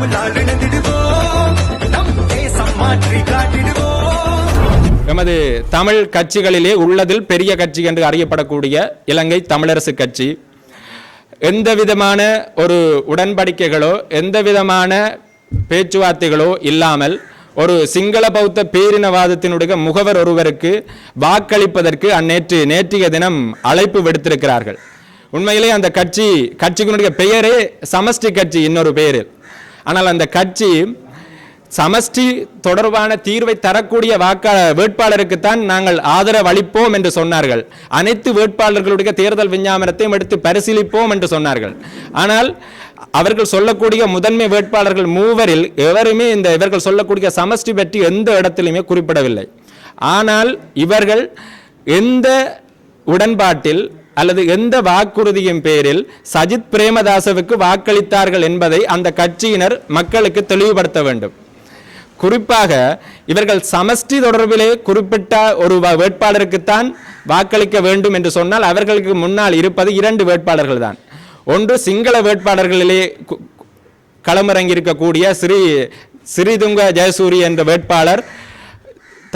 தமிழால் இணைந்திடுவோம் நம் தேசம் மாற்றி காட்டிடுவோம். எமது தமிழ் கட்சிகளிலே உள்ளதில் பெரிய கட்சி என்று அறியப்படக்கூடிய இலங்கை தமிழரசு கட்சி. எந்த விதமான ஒரு உடன்படிக்கைகளோ எந்த விதமான பேச்சுவார்த்தைகளோ இல்லாமல் ஒரு சிங்கள பௌத்த பேரினவாதத்தினுடைய முகவர் ஒருவருக்கு வாக்களிப்பதற்கு அந்நேற்று நேற்றைய தினம் அழைப்பு விடுத்திருக்கிறார்கள். உண்மையிலே அந்த கட்சி கட்சியினுடைய பெயரே சமஷ்டி கட்சி இன்னொரு பெயரில். ஆனால் அந்த கட்சி சமஷ்டி தொடர்பான தீர்வை தரக்கூடிய வாக்கா வேட்பாளருக்குத்தான் நாங்கள் ஆதரவு அளிப்போம் என்று சொன்னார்கள். அனைத்து வேட்பாளர்களுடைய தேர்தல் விஞ்ஞாபனத்தையும் எடுத்து பரிசீலிப்போம் என்று சொன்னார்கள். ஆனால் அவர்கள் சொல்லக்கூடிய முதன்மை வேட்பாளர்கள் மூவரில் எவருமே இந்த இவர்கள் சொல்லக்கூடிய சமஷ்டி பற்றி எந்த இடத்திலுமே குறிப்பிடவில்லை. ஆனால் இவர்கள் எந்த உடன்பாட்டில் அல்லது எந்த வாக்குறுதியின் பேரில் சஜித் பிரேமதாசவுக்கு வாக்களித்தார்கள் என்பதை அந்த கட்சியினர் மக்களுக்கு தெளிவுபடுத்த வேண்டும். குறிப்பாக இவர்கள் சமஷ்டி தொடர்பிலே குறிப்பிட்ட ஒரு வேட்பாளருக்குத்தான் வாக்களிக்க வேண்டும் என்று சொன்னால் அவர்களுக்கு முன்னால் இருப்பது இரண்டு வேட்பாளர்கள் தான் ஒன்று சிங்கள வேட்பாளர்களிலே கு- களமிறங்கியிருக்கக்கூடிய ஸ்ரீ ஸ்ரீதுங்க ஜெயசூரி என்ற வேட்பாளர்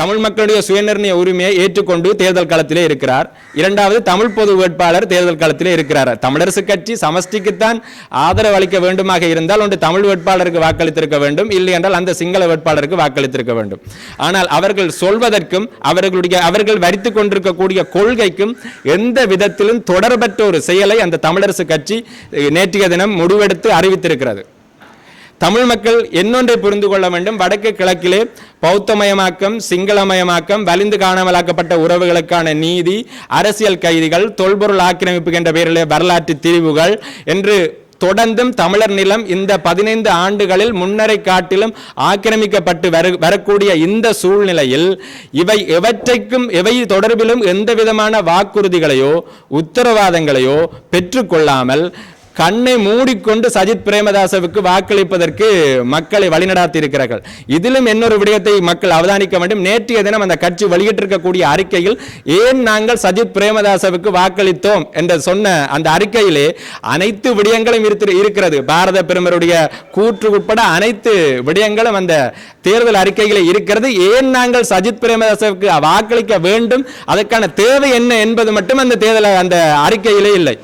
தமிழ் மக்களுடைய சுயநிர்ணய உரிமையை ஏற்றுக்கொண்டு தேர்தல் காலத்திலே இருக்கிறார். இரண்டாவது தமிழ் பொது வேட்பாளர் தேர்தல் களத்திலே இருக்கிறார். தமிழரசு கட்சி சமஷ்டிக்குத்தான் ஆதரவு அளிக்க வேண்டுமாக இருந்தால் ஒன்று தமிழ் வேட்பாளருக்கு வாக்களித்திருக்க வேண்டும். இல்லை என்றால் அந்த சிங்கள வேட்பாளருக்கு வாக்களித்திருக்க வேண்டும். ஆனால் அவர்கள் சொல்வதற்கும் அவர்களுடைய அவர்கள் வரித்து கொண்டிருக்கக்கூடிய கொள்கைக்கும் எந்த விதத்திலும் தொடர்பற்ற ஒரு செயலை அந்த தமிழரசு கட்சி நேற்றைய தினம் முடிவெடுத்து அறிவித்திருக்கிறது. தமிழ் மக்கள் என்னொன்றை புரிந்து கொள்ள வேண்டும்? வடக்கு கிழக்கிலே பௌத்தமயமாக்கம் சிங்களமயமாக்கம் வலிந்து காணாமலாக்கப்பட்ட உறவுகளுக்கான நீதி அரசியல் கைதிகள் தொல்பொருள் ஆக்கிரமிப்பு என்ற பெயரிலே வரலாற்று திரிவுகள் என்று தொடர்ந்தும் தமிழர் நிலம் இந்த பதினைந்து ஆண்டுகளில் முன்னரை காட்டிலும் ஆக்கிரமிக்கப்பட்டு வரு வரக்கூடிய இந்த சூழ்நிலையில் இவை எவற்றைக்கும் எவை தொடர்பிலும் எந்த விதமான வாக்குறுதிகளையோ உத்தரவாதங்களையோ பெற்றுக்கொள்ளாமல் கண்ணை மூடிக்கொண்டு சஜித் பிரேமதாசவுக்கு வாக்களிப்பதற்கு மக்களை வழிநடாத்தி இருக்கிறார்கள் இதிலும் இன்னொரு விடயத்தை மக்கள் அவதானிக்க வேண்டும். நேற்றைய தினம் அந்த கட்சி வெளியிட்டிருக்கக்கூடிய அறிக்கையில் ஏன் நாங்கள் சஜித் பிரேமதாசவுக்கு வாக்களித்தோம் என்று சொன்ன அந்த அறிக்கையிலே அனைத்து விடயங்களும் இருக்கிறது. பாரத பிரமருடைய கூற்று உட்பட அனைத்து விடயங்களும் அந்த தேர்தல் அறிக்கையில் இருக்கிறது. ஏன் நாங்கள் சஜித் பிரேமதாசவுக்கு வாக்களிக்க வேண்டும்? அதற்கான தேவை என்ன என்பது மட்டும் அந்த தேர்தல் அந்த அறிக்கையிலே இல்லை.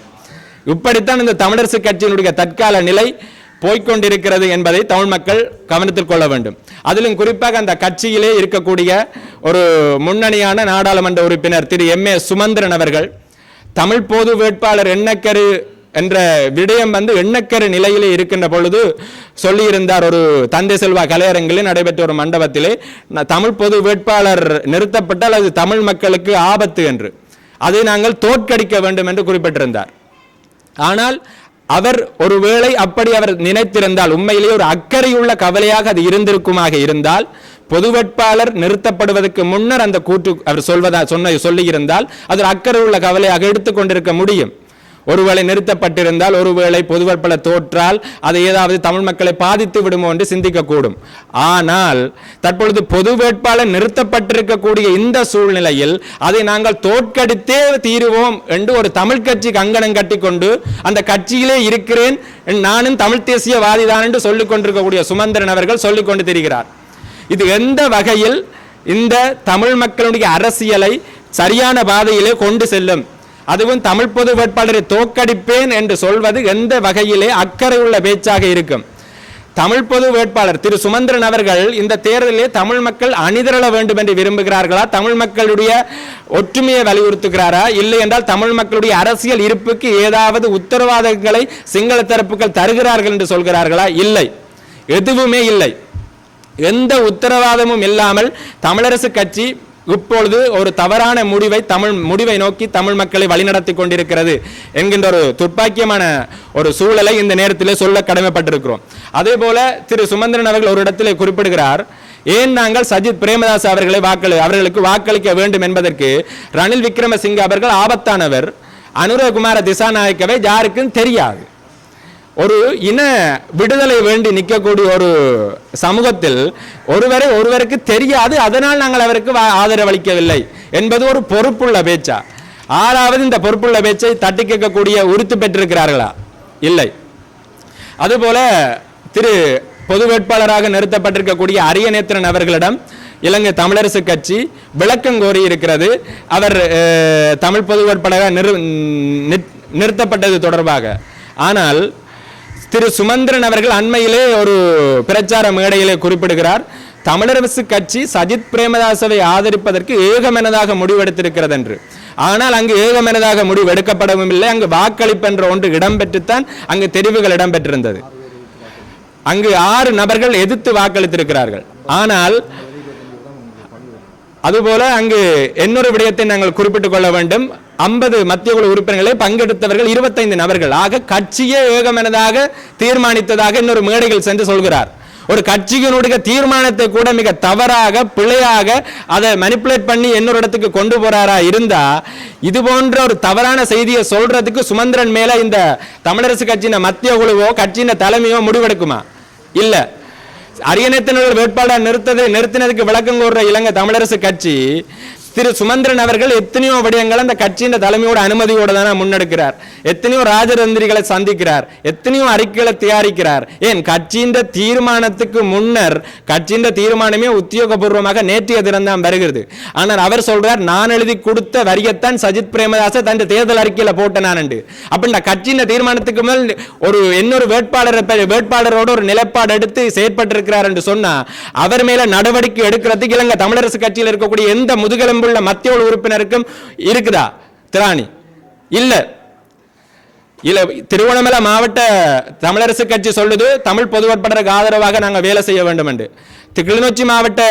இப்படித்தான் இந்த தமிழரசு கட்சியினுடைய தற்கால நிலை போய்க்கொண்டிருக்கிறது என்பதை தமிழ் மக்கள் கவனத்தில் கொள்ள வேண்டும். அதிலும் குறிப்பாக அந்த கட்சியிலே இருக்கக்கூடிய ஒரு முன்னணியான நாடாளுமன்ற உறுப்பினர் திரு எம் ஏ சுமந்திரன் அவர்கள் தமிழ் பொது வேட்பாளர் எண்ணக்கரு என்ற விடயம் வந்து எண்ணக்கரு நிலையிலே இருக்கின்ற பொழுது சொல்லியிருந்தார் ஒரு தந்தை செல்வா கலையரங்கிலே நடைபெற்ற ஒரு மண்டபத்திலே தமிழ் பொது வேட்பாளர் நிறுத்தப்பட்டால் அது தமிழ் மக்களுக்கு ஆபத்து என்று. அதை நாங்கள் தோற்கடிக்க வேண்டும் என்று குறிப்பிட்டிருந்தார். ஆனால் அவர் ஒருவேளை அப்படி அவர் நினைத்திருந்தால் உண்மையிலேயே ஒரு அக்கறையுள்ள கவலையாக அது இருந்திருக்குமாக இருந்தால் பொது வேட்பாளர் நிறுத்தப்படுவதற்கு முன்னர் அந்த கூற்று அவர் சொல்வதா சொன்ன சொல்லியிருந்தால் அது ஒரு அக்கறை உள்ள கவலையாக எடுத்துக்கொண்டிருக்க முடியும். ஒருவேளை நிறுத்தப்பட்டிருந்தால் ஒருவேளை பொதுவற்பல தோற்றால் அதை ஏதாவது தமிழ் மக்களை பாதித்து விடுமோ என்று சிந்திக்கக்கூடும். ஆனால் தற்பொழுது பொது வேட்பாளர் நிறுத்தப்பட்டிருக்கக்கூடிய இந்த சூழ்நிலையில் அதை நாங்கள் தோற்கடித்தே தீருவோம் என்று ஒரு தமிழ் கட்சி கங்கணம் கட்டிக்கொண்டு அந்த கட்சியிலே இருக்கிறேன் நானும் தமிழ் தேசியவாதிதான் என்று சொல்லிக் கொண்டிருக்கக்கூடிய சுமந்திரன் அவர்கள் சொல்லிக் கொண்டு தெரிகிறார். இது எந்த வகையில் இந்த தமிழ் மக்களுடைய அரசியலை சரியான பாதையிலே கொண்டு செல்லும்? அதுவும் தமிழ் பொது வேட்பாளரை தோற்கடிப்பேன் என்று சொல்வது எந்த வகையிலே அக்கறை உள்ள பேச்சாக இருக்கும். தமிழ் பொது வேட்பாளர் திரு சுமந்திரன் அவர்கள் இந்த தேர்தலிலே தமிழ் மக்கள் அணிதிரள வேண்டும் என்று விரும்புகிறார்களா? தமிழ் மக்களுடைய ஒற்றுமையை வலியுறுத்துகிறாரா? இல்லை என்றால் தமிழ் மக்களுடைய அரசியல் இருப்புக்கு ஏதாவது உத்தரவாதங்களை சிங்கள தரப்புகள் தருகிறார்கள் என்று சொல்கிறார்களா? இல்லை. எதுவுமே இல்லை. எந்த உத்தரவாதமும் இல்லாமல் தமிழரசு கட்சி இப்பொழுது ஒரு தவறான முடிவை தமிழ் முடிவை நோக்கி தமிழ் மக்களை வழிநடத்தி கொண்டிருக்கிறது என்கின்ற ஒரு துர்ப்பாக்கியமான ஒரு சூழலை இந்த நேரத்தில் சொல்ல கடமைப்பட்டிருக்கிறோம். அதே போல திரு சுமந்திரன் அவர்கள் ஒரு இடத்திலே குறிப்பிடுகிறார் ஏன் நாங்கள் சஜித் பிரேமதாஸ் அவர்களை வாக்களி அவர்களுக்கு வாக்களிக்க வேண்டும் என்பதற்கு ரணில் விக்ரமசிங்க அவர்கள் ஆபத்தானவர் அனுரகுமார திசாநாயக்கவை யாருக்கும் தெரியாது. ஒரு இன விடுதலை வேண்டி நிற்கக்கூடிய ஒரு சமூகத்தில் ஒருவரை ஒருவருக்கு தெரியாது அதனால் நாங்கள் அவருக்கு ஆதரவளிக்கவில்லை என்பது ஒரு பொறுப்புள்ள பேச்சா? ஆறாவது இந்த பொறுப்புள்ள பேச்சை தட்டி கேட்கக்கூடிய உறுத்து பெற்றிருக்கிறார்களா? இல்லை. அதுபோல திரு பொது வேட்பாளராக நிறுத்தப்பட்டிருக்கக்கூடிய அரியநேத்திரன் அவர்களிடம் இலங்கை தமிழரசு கட்சி விளக்கம் கோரி இருக்கிறது. அவர் தமிழ் பொது வேட்பாளராக நிறு நிறுத்தப்பட்டது தொடர்பாக. ஆனால் திரு சுமந்திரன் அவர்கள் அண்மையிலே ஒரு பிரச்சார மேடையிலே குறிப்பிடுகிறார் தமிழரசு கட்சி சஜித் பிரேமதாசவை ஆதரிப்பதற்கு ஏகமனதாக முடிவெடுத்திருக்கிறது என்று ஆனால் அங்கு ஏகமனதாக முடிவு எடுக்கப்படவும் இல்லை. அங்கு வாக்களிப்பு என்ற ஒன்று இடம்பெற்றுத்தான் அங்கு தெரிவுகள் இடம்பெற்றிருந்தது. அங்கு ஆறு நபர்கள் எதிர்த்து வாக்களித்திருக்கிறார்கள். ஆனால் அதுபோல அங்கு இன்னொரு விடயத்தை நாங்கள் குறிப்பிட்டுக் கொள்ள வேண்டும். ஐம்பது மத்திய குழு உறுப்பினர்களை பங்கெடுத்தவர்கள் இருபத்தைந்து நபர்கள். ஆக கட்சியே ஏகமனதாக தீர்மானித்ததாக இன்னொரு மேடைகள் சென்று சொல்கிறார். ஒரு கட்சியினுடைய தீர்மானத்தை கூட மிக தவறாக பிழையாக அதை மனிப்புலேட் பண்ணி இன்னொரு இடத்துக்கு கொண்டு போறாரா இருந்தா இது போன்ற ஒரு தவறான செய்தியை சொல்றதுக்கு சுமந்திரன் மேல இந்த தமிழரசு கட்சியின் மத்திய குழுவோ கட்சியின் தலைமையோ முடிவெடுக்குமா? இல்லை. அரியணைத்தினர் வேட்பாளர் நிறுத்ததை நிறுத்தினதுக்கு விளக்கம் கோர்ற இலங்கை தமிழரசு கட்சி திரு சுமந்திரன் அவர்கள் எத்தனையோ விடயங்கள் அந்த கட்சியின் தலைமையோட அனுமதியோட தானே முன்னெடுக்கிறார். எத்தனையோ ராஜதந்திரிகளை சந்திக்கிறார். எத்தனையோ அறிக்கைகளை தயாரிக்கிறார். ஏன் கட்சியின் தீர்மானத்துக்கு முன்னர் கட்சியின் தீர்மானமே உத்தியோகபூர்வமாக நேற்றைய தினம்தான் வருகிறது. ஆனால் அவர் சொல்றார் நான் எழுதி கொடுத்த வரியத்தான் சஜித் பிரேமதாச தன் தேர்தல் அறிக்கையில போட்ட நான் அப்ப இந்த கட்சியின் தீர்மானத்துக்கு மேல் ஒரு இன்னொரு வேட்பாளர் வேட்பாளரோட ஒரு நிலைப்பாடு எடுத்து செயற்பட்டிருக்கிறார் என்று சொன்னா அவர் மேல நடவடிக்கை எடுக்கிறதுக்கு இலங்கை தமிழரசு கட்சியில் இருக்கக்கூடிய எந்த உள்ள மத்திய உறுப்பினருக்கும் இருக்குதா? திராணி. இல்ல. இல்ல திருவண்ணாமலை மாவட்ட தமிழரசு கட்சி சொல்லுது தமிழ் பொது வேட்பாளருக்கு ஆதரவாக நாங்கள் வேலை செய்ய வேண்டும் என்று கிளிநொச்சி மாவட்ட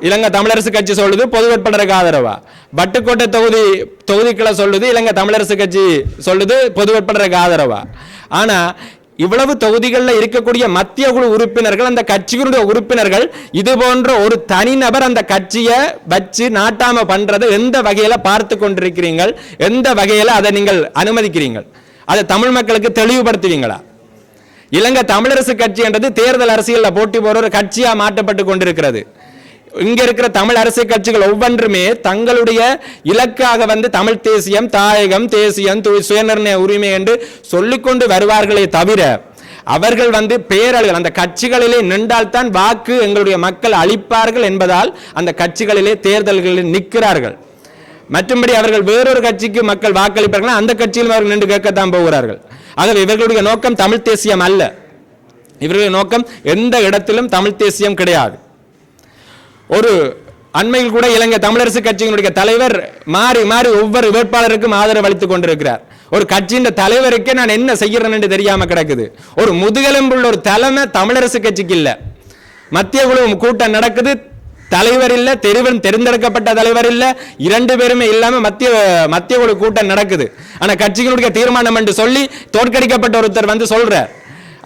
இலங்கை தமிழரசு கட்சி சொல்லுது பொது வேட்பாளருக்கு ஆதரவா. பட்டுக்கோட்டை தொகுதி தொகுதிக்களை சொல்லுது இலங்கை தமிழரசு கட்சி சொல்லுது பொது வேட்பாளருக்கு ஆதரவா. ஆனா இவ்வளவு தொகுதிகளில் இருக்கக்கூடிய மத்திய குழு உறுப்பினர்கள் அந்த கட்சிகளுடைய உறுப்பினர்கள் இது போன்ற ஒரு தனிநபர் அந்த கட்சியை வச்சு நாட்டாம பண்றதை எந்த வகையில பார்த்து கொண்டிருக்கிறீர்கள்? எந்த வகையில அதை நீங்கள் அனுமதிக்கிறீங்கள் அதை தமிழ் மக்களுக்கு தெளிவுபடுத்துவீங்களா? இலங்கை தமிழரசு கட்சி என்றது தேர்தல் அரசியலில் போட்டி போற ஒரு கட்சியா மாற்றப்பட்டு கொண்டிருக்கிறது. இங்க இருக்கிற தமிழ் அரசியல் கட்சிகள் ஒவ்வொன்றுமே தங்களுடைய இலக்காக வந்து தமிழ் தேசியம் தாயகம் தேசியம் சுயநிர்ணய உரிமை என்று சொல்லிக்கொண்டு வருவார்களே தவிர அவர்கள் வந்து பேரல்கள் அந்த கட்சிகளிலே நின்றால்தான் வாக்கு எங்களுடைய மக்கள் அளிப்பார்கள் என்பதால் அந்த கட்சிகளிலே தேர்தல்களில் நிற்கிறார்கள். மற்றும்படி அவர்கள் வேறொரு கட்சிக்கு மக்கள் வாக்களிப்பார்கள் அந்த கட்சியிலும் அவர்கள் நின்று கேட்கத்தான் போகிறார்கள். ஆகவே இவர்களுடைய நோக்கம் தமிழ் தேசியம் அல்ல. இவர்களுடைய நோக்கம் எந்த இடத்திலும் தமிழ் தேசியம் கிடையாது. ஒரு அண்மையில் கூட இலங்கை தமிழரசு கட்சியினுடைய தலைவர் மாறி மாறி ஒவ்வொரு வேட்பாளருக்கும் ஆதரவு அளித்துக் கொண்டிருக்கிறார். ஒரு கட்சியின் தலைவருக்கே நான் என்ன செய்கிறேன் என்று தெரியாம கிடக்குது. ஒரு முதுகெலும்புள்ள ஒரு தலைமை தமிழரசு கட்சிக்கு இல்ல. மத்திய குழு கூட்டம் நடக்குது. தலைவர் இல்ல தெருவன் தேர்ந்தெடுக்கப்பட்ட தலைவர் இல்ல இரண்டு பேருமே இல்லாம மத்திய மத்திய குழு கூட்டம் நடக்குது. ஆனா கட்சிகளுடைய தீர்மானம் என்று சொல்லி தோற்கடிக்கப்பட்ட ஒருத்தர் வந்து சொல்றார்.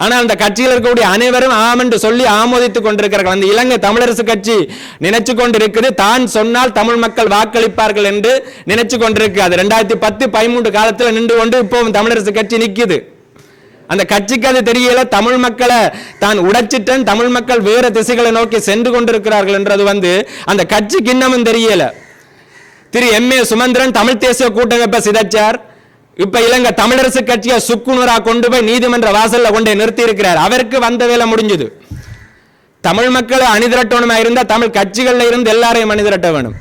ஆனால் அந்த கட்சியில் இருக்கக்கூடிய அனைவரும் ஆம் என்று சொல்லி ஆமோதித்துக் கொண்டிருக்கிறார்கள். அந்த இலங்கை தமிழரசு கட்சி நினைச்சு கொண்டிருக்குது. தான் சொன்னால் தமிழ் மக்கள் வாக்களிப்பார்கள் என்று நினைச்சு கொண்டிருக்கு. அது ரெண்டாயிரத்தி பத்து பதிமூன்று காலத்தில் நின்று கொண்டு இப்போவும் தமிழரசு கட்சி நிற்குது அந்த கட்சிக்கு அது தெரியல. தமிழ் மக்களை தான் உடைச்சிட்டேன் தமிழ் மக்கள் வேற திசைகளை நோக்கி சென்று கொண்டிருக்கிறார்கள் என்றது வந்து அந்த கட்சிக்கு இன்னமும் தெரியல. திரு எம் ஏ சுமந்திரன் தமிழ் தேசிய கூட்டமைப்பை சிதைச்சார். இப்ப இலங்கை தமிழரசு கட்சியை சுக்குநூறா கொண்டு போய் நீதிமன்ற வாசல்ல கொண்டு நிறுத்தி இருக்கிறார் அவருக்கு வந்த வேலை முடிஞ்சது. தமிழ் மக்களை அணிதிரட்டணுமா இருந்தா தமிழ் கட்சிகள்ல இருந்து எல்லாரையும் அணிதிரட்ட வேணும்.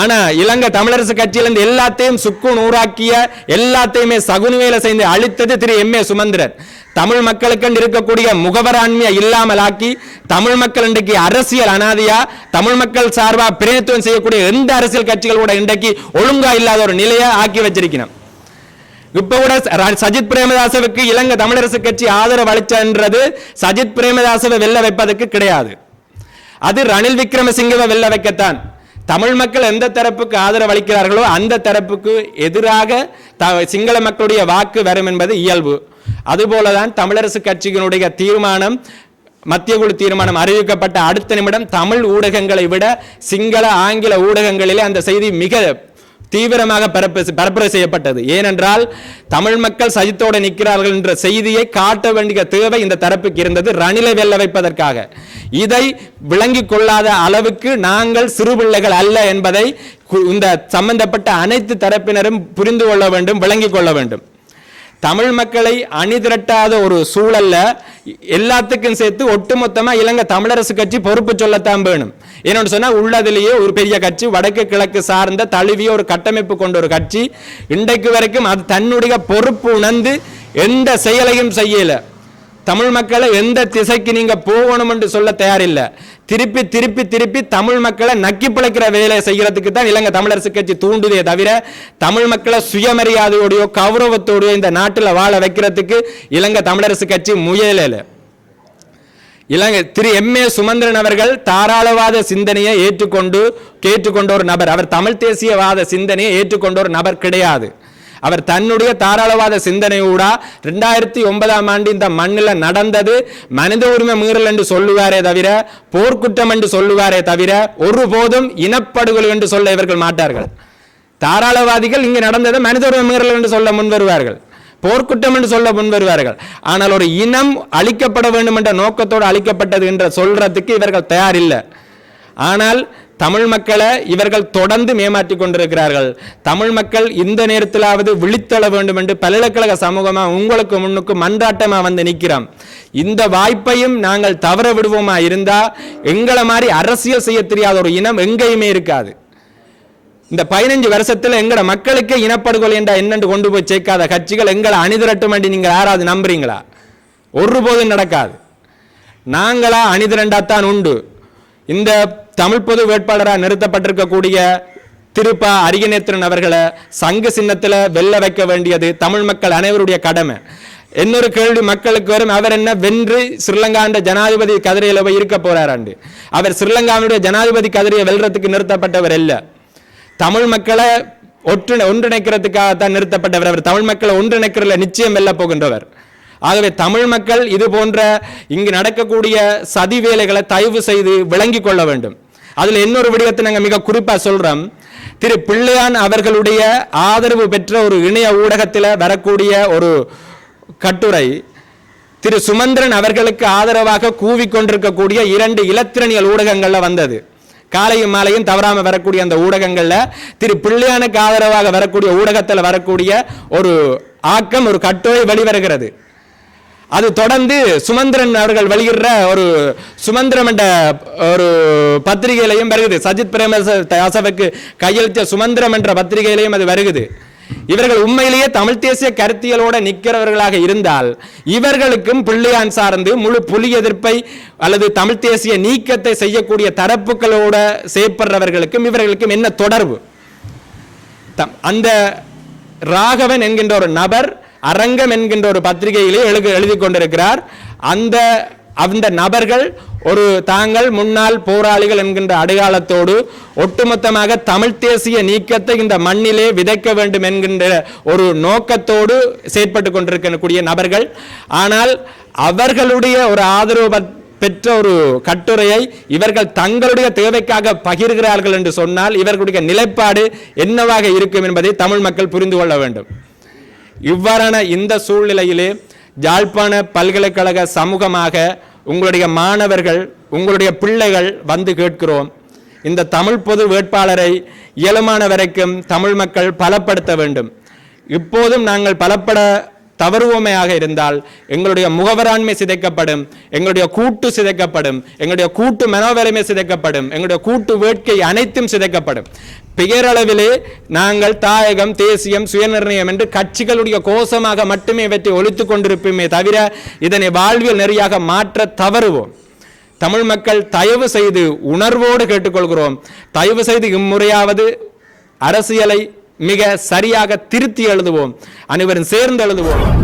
ஆனா இலங்கை தமிழரசு கட்சியிலிருந்து எல்லாத்தையும் சுக்கு நூறாக்கிய எல்லாத்தையுமே சகுனி வேலை செய்து அழித்தது திரு எம். ஏ. சுமந்திரன் தமிழ் மக்களுக்கு இருக்கக்கூடிய முகவராண்மையை இல்லாமல் ஆக்கி தமிழ் மக்கள் இன்றைக்கு அரசியல் அனாதையா தமிழ் மக்கள் சார்பா பிரதித்துவம் செய்யக்கூடிய எந்த அரசியல் கட்சிகள் கூட இன்றைக்கு ஒழுங்கா இல்லாத ஒரு நிலையை ஆக்கி வச்சிருக்கணும். இப்ப கூட ர- சஜித் பிரேமதாசவுக்கு இலங்கை தமிழரசு கட்சி ஆதரவு அளிச்சன்றது சஜித் பிரேமதாசவை வெல்ல வைப்பதற்கு கிடையாது. அது ரணில் விக்ரமசிங்கவை வெல்ல வைக்கத்தான். தமிழ் மக்கள் எந்த தரப்புக்கு ஆதரவு அளிக்கிறார்களோ அந்த தரப்புக்கு எதிராக த- சிங்கள மக்களுடைய வாக்கு வரும் என்பது இயல்பு. அதுபோலதான் தமிழரசு கட்சியினுடைய தீர்மானம் மத்திய குழு தீர்மானம் அறிவிக்கப்பட்ட அடுத்த நிமிடம் தமிழ் ஊடகங்களை விட சிங்கள ஆங்கில ஊடகங்களிலே அந்த செய்தி மிக தீவிரமாக பரப்புரை செய்யப்பட்டது. ஏனென்றால் தமிழ் மக்கள் சஜித்தோடு நிற்கிறார்கள் என்ற செய்தியை காட்ட வேண்டிய தேவை இந்த தரப்புக்கு இருந்தது. ரணிலை வெல்ல வைப்பதற்காக. இதை விளங்கிக் கொள்ளாத அளவுக்கு நாங்கள் சிறு பிள்ளைகள் அல்ல என்பதை கு- இந்த சம்பந்தப்பட்ட அனைத்து தரப்பினரும் புரிந்து கொள்ள வேண்டும் விளங்கிக் கொள்ள வேண்டும். தமிழ் மக்களை அணிதிரட்டாத ஒரு சூழல்ல எல்லாத்துக்கும் சேர்த்து ஒட்டுமொத்தமா இலங்கை தமிழரசு கட்சி பொறுப்பு சொல்லத்தான் வேணும். என்னன்னு சொன்னா உள்ளதிலேயே ஒரு பெரிய கட்சி வடக்கு கிழக்கு சார்ந்த தழுவிய ஒரு கட்டமைப்பு கொண்ட ஒரு கட்சி. இன்றைக்கு வரைக்கும் அது தன்னுடைய பொறுப்பு உணர்ந்து எந்த செயலையும் செய்யல. தமிழ் மக்களை எந்த திசைக்கு நீங்க போகணும் என்று சொல்ல தயாரில்லை. திருப்பி திருப்பி திருப்பி தமிழ் மக்களை நக்கி பிழைக்கிற வேலையை செய்கிறதுக்கு தான் இலங்கை தமிழரசு கட்சி தூண்டுதே தவிர தமிழ் மக்களை சுயமரியாதையோடையோ கௌரவத்தோடையோ இந்த நாட்டில் வாழ வைக்கிறதுக்கு இலங்கை தமிழரசு கட்சி முயலல இலங்கை திரு எம். ஏ. சுமந்திரன் அவர்கள் தாராளவாத சிந்தனையை ஏற்றுக்கொண்டு கேட்டுக்கொண்ட ஒரு நபர். அவர் தமிழ் தேசியவாத சிந்தனையை ஏற்றுக்கொண்ட ஒரு நபர் கிடையாது. அவர் தன்னுடைய தாராளவாத சிந்தனையூடா ரெண்டாயிரத்தி ஒன்பதாம் ஆண்டு இந்த மண்ணில் நடந்தது. மனித உரிமை மீறல் என்று சொல்லுவாரே தவிர போர்க்குற்றம் என்று சொல்லுவாரே தவிர ஒருபோதும் இனப்படுகொலை என்று சொல்ல இவர்கள் மாட்டார்கள். தாராளவாதிகள் இங்கு நடந்தது மனித உரிமை மீறல் என்று சொல்ல முன்வருவார்கள். போர்க்குற்றம் என்று சொல்ல முன்வருவார்கள். ஆனால் ஒரு இனம் அழிக்கப்பட வேண்டும் என்ற நோக்கத்தோடு அழிக்கப்பட்டது என்று சொல்றதுக்கு இவர்கள் தயாரில்லை. ஆனால் தமிழ் மக்களை இவர்கள் தொடர்ந்து மேமாற்றி கொண்டிருக்கிறார்கள். தமிழ் மக்கள் இந்த நேரத்திலாவது விழித்தள வேண்டும் என்று பல்கலைக்கழக சமூகமாக உங்களுக்கு முன்னுக்கு மன்றாட்டமாக வந்து நிற்கிறோம் இந்த வாய்ப்பையும் நாங்கள் தவற விடுவோமா இருந்தால் எங்களை மாதிரி அரசியல் செய்ய தெரியாத ஒரு இனம் எங்கேயுமே இருக்காது. இந்த பதினஞ்சு வருஷத்தில் எங்களோட மக்களுக்கு இனப்படுகொலை என்றா என்னென்று கொண்டு போய் சேர்க்காத கட்சிகள் எங்களை அணிதிரட்டும் என்று நீங்கள் யாராவது நம்புறீங்களா? ஒருபோதும் நடக்காது. நாங்களா அணிதிரண்டாத்தான் உண்டு. இந்த தமிழ் பொது வேட்பாளராக நிறுத்தப்பட்டிருக்கக்கூடிய திருப்பா அரியநேத்திரன் அவர்களை சங்க சின்னத்துல வெல்ல வைக்க வேண்டியது தமிழ் மக்கள் அனைவருடைய கடமை. இன்னொரு கேள்வி மக்களுக்கு வரும். அவர் என்ன வென்று ஸ்ரீலங்காண்ட ஜனாதிபதி கதிரையில் போய் இருக்க போறாராண்டு? அவர் ஸ்ரீலங்காவுடைய ஜனாதிபதி கதிரையை வெல்றதுக்கு நிறுத்தப்பட்டவர் அல்ல தமிழ் மக்களை ஒற்று ஒன்றிணைக்கிறதுக்காகத்தான் நிறுத்தப்பட்டவர். அவர் தமிழ் மக்களை ஒன்றிணைக்கிறதுல நிச்சயம் வெல்ல போகின்றவர். ஆகவே தமிழ் மக்கள் இது போன்ற இங்கு நடக்கக்கூடிய சதி வேலைகளை தயவு செய்து விளங்கிக் கொள்ள வேண்டும். அதில் இன்னொரு விடயத்தை நாங்கள் மிக குறிப்பாக சொல்கிறோம் திரு பிள்ளையான் அவர்களுடைய ஆதரவு பெற்ற ஒரு இணைய ஊடகத்தில் வரக்கூடிய ஒரு கட்டுரை திரு சுமந்திரன் அவர்களுக்கு ஆதரவாக கூவிக்கொண்டிருக்கக்கூடிய இரண்டு இலத்திரனியல் ஊடகங்களில் வந்தது. காலையும் மாலையும் தவறாமல் வரக்கூடிய அந்த ஊடகங்களில் திரு பிள்ளையானுக்கு ஆதரவாக வரக்கூடிய ஊடகத்தில் வரக்கூடிய ஒரு ஆக்கம் ஒரு கட்டுரை வெளிவருகிறது. அது தொடர்ந்து சுமந்திரன் அவர்கள் வெளியிடுற ஒரு சுமந்திரம் என்ற ஒரு பத்திரிகையிலையும் வருகுது. சஜித் பிரேமதாசவுக்கு கையெழுத்திய சுமந்திரம் என்ற பத்திரிகையிலையும் அது வருகுது. இவர்கள் உண்மையிலேயே தமிழ் தேசிய கருத்தியலோட நிற்கிறவர்களாக இருந்தால் இவர்களுக்கும் பிள்ளையான் சார்ந்து முழு புலி எதிர்ப்பை அல்லது தமிழ் தேசிய நீக்கத்தை செய்யக்கூடிய தரப்புகளோட செயற்படுறவர்களுக்கும் இவர்களுக்கும் என்ன தொடர்பு? அந்த ராகவன் என்கின்ற ஒரு நபர் அரங்கம் என்கின்ற ஒரு பத்திரிகையிலே எழுதி எழுதி கொண்டிருக்கிறார். அந்த அந்த நபர்கள் ஒரு தாங்கள் முன்னாள் போராளிகள் என்கின்ற அடையாளத்தோடு ஒட்டுமொத்தமாக தமிழ் தேசிய நீக்கத்தை இந்த மண்ணிலே விதைக்க வேண்டும் என்கின்ற ஒரு நோக்கத்தோடு செயற்பட்டு கொண்டிருக்கக்கூடிய நபர்கள். ஆனால் அவர்களுடைய ஒரு ஆதரவு பெற்ற ஒரு கட்டுரையை இவர்கள் தங்களுடைய தேவைக்காக பகிர்கிறார்கள் என்று சொன்னால் இவர்களுடைய நிலைப்பாடு என்னவாக இருக்கும் என்பதை தமிழ் மக்கள் புரிந்து கொள்ள வேண்டும். இவ்வாறான இந்த சூழ்நிலையிலே யாழ்ப்பாண பல்கலைக்கழக சமூகமாக உங்களுடைய மாணவர்கள் உங்களுடைய பிள்ளைகள் வந்து கேட்கிறோம். இந்த தமிழ் பொது வேட்பாளரை இயலுமான வரைக்கும் தமிழ் மக்கள் பலப்படுத்த வேண்டும். இப்போதும் நாங்கள் பலப்பட தவறுவோமையாக இருந்தால் எங்களுடைய முகவராண்மை சிதைக்கப்படும் எங்களுடைய கூட்டு சிதைக்கப்படும் எங்களுடைய கூட்டு மனோவலிமை சிதைக்கப்படும் எங்களுடைய கூட்டு வேட்கை அனைத்தும் சிதைக்கப்படும். பெயரளவிலே நாங்கள் தாயகம் தேசியம் சுயநிர்ணயம் என்று கட்சிகளுடைய கோஷமாக மட்டுமே இவற்றை ஒழித்து கொண்டிருப்போமே தவிர இதனை வாழ்வியல் நெறியாக மாற்ற தவறுவோம். தமிழ் மக்கள் தயவு செய்து உணர்வோடு கேட்டுக்கொள்கிறோம். தயவு செய்து இம்முறையாவது அரசியலை மிக சரியாக திருத்தி எழுதுவோம். அனைவரும் சேர்ந்து எழுதுவோம்.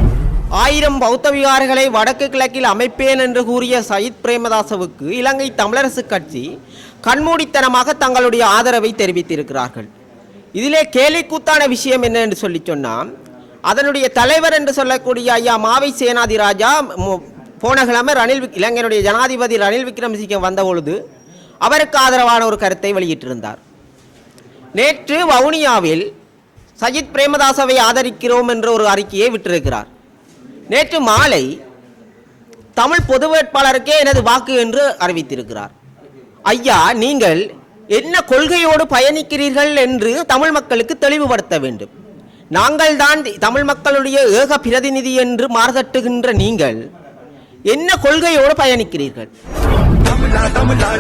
ஆயிரம் பௌத்த விகாரங்களை வடக்கு கிழக்கில் அமைப்பேன் என்று கூறிய சயித் பிரேமதாசவுக்கு இலங்கை தமிழரசு கட்சி கண்மூடித்தனமாக தங்களுடைய ஆதரவை தெரிவித்திருக்கிறார்கள். இதிலே கேலிக்கூத்தான விஷயம் என்ன என்று சொல்லி சொன்னால் அதனுடைய தலைவர் என்று சொல்லக்கூடிய ஐயா மாவை சேனாதி ராஜா போன கிழமை ரணில் விக்- இலங்கையினுடைய ஜனாதிபதி ரணில் விக்ரமசிங்க வந்த பொழுது அவருக்கு ஆதரவான ஒரு கருத்தை வெளியிட்டிருந்தார். நேற்று வவுனியாவில் சஜித் பிரேமதாசவை ஆதரிக்கிறோம் என்ற ஒரு அறிக்கையை விட்டிருக்கிறார். நேற்று மாலை தமிழ் பொது வேட்பாளருக்கே எனது வாக்கு என்று அறிவித்திருக்கிறார். ஐயா நீங்கள் என்ன கொள்கையோடு பயணிக்கிறீர்கள் என்று தமிழ் மக்களுக்கு தெளிவுபடுத்த வேண்டும். நாங்கள் தான் தமிழ் மக்களுடைய ஏக பிரதிநிதி என்று மாறுதட்டுகின்ற நீங்கள் என்ன கொள்கையோடு பயணிக்கிறீர்கள்? தமிழா தமிழா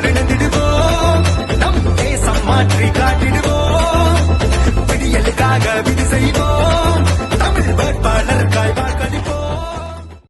இணைந்திடுவோம் விதி செய்வோம் தமிழ் வேட்பாளருக்காய் வாக்களிப்போம்